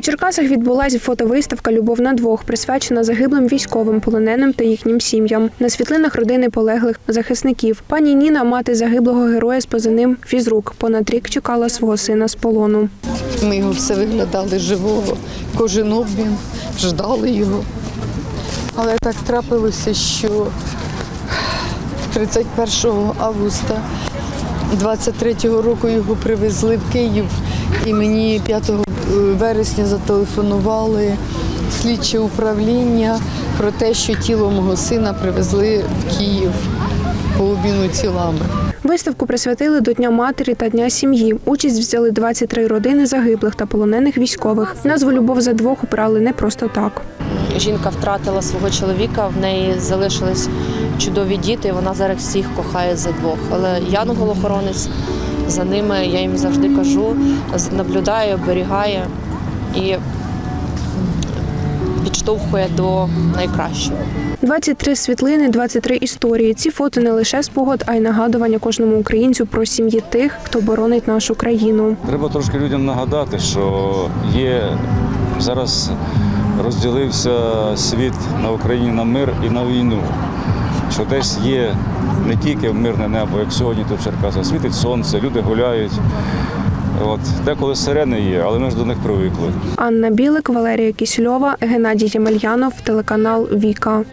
Черкасах відбулася фотовиставка Любов на двох, присвячена загиблим військовим, полоненим та їхнім сім'ям. На світлинах родини полеглих захисників. Пані Ніна, мати загиблого героя з позивним Фізрук, понад рік чекала свого сина з полону. Ми його все виглядали живого, кожен обмін, ждали його. Але так трапилося, що 31 августа 23-го року його привезли в Київ, і мені 5 вересня зателефонували слідче управління про те, що тіло мого сина привезли в Київ по обміну тілами. Виставку присвятили до Дня матері та Дня сім'ї. Участь взяли 23 родини загиблих та полонених військових. Назву Любов за двох обрали не просто так. Жінка втратила свого чоловіка, в неї залишились чудові діти. і Вона зараз всіх кохає за двох. Але янгол-охоронець за ними, я їм завжди кажу, наблюдає, оберігає і підштовхує до найкращого. 23 світлини, 23 історії. Ці фото не лише спогад, а й нагадування кожному українцю про сім'ї тих, хто боронить нашу країну. Треба трошки людям нагадати, що є зараз розділився світ на Україні на мир і на війну. Що десь є не тільки мирне небо, як сьогодні тут в Черкасах, світить сонце, люди гуляють. От деколи сирени є, але ми ж до них привикли. Анна Білик, Валерія Кісільова, Геннадій Ємельянов, телеканал Віка.